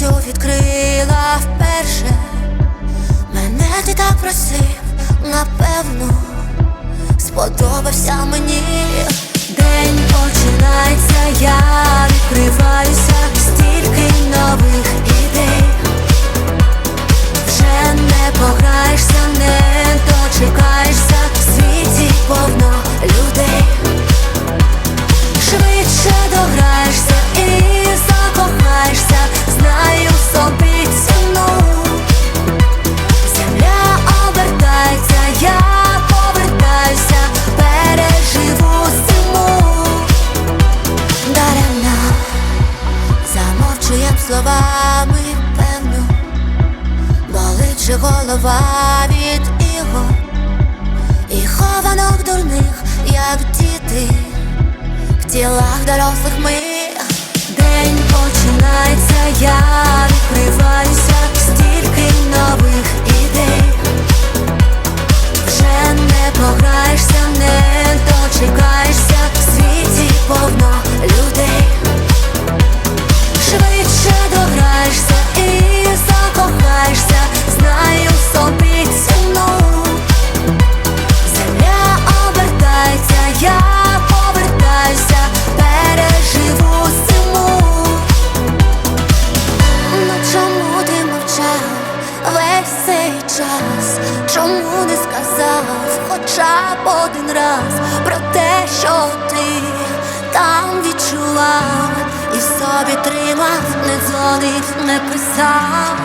серцю відкрила вперше, мене ти так просив, напевно, сподобався мені день починай. Замовчуєм словами, певно, болить же голова від іго, і хованок дурних, як діти в тілах дорослих ми. День починається, я Чому не сказав хоча б один раз про те, що ти там відчував і собі тримав, не дзвонив, не писав.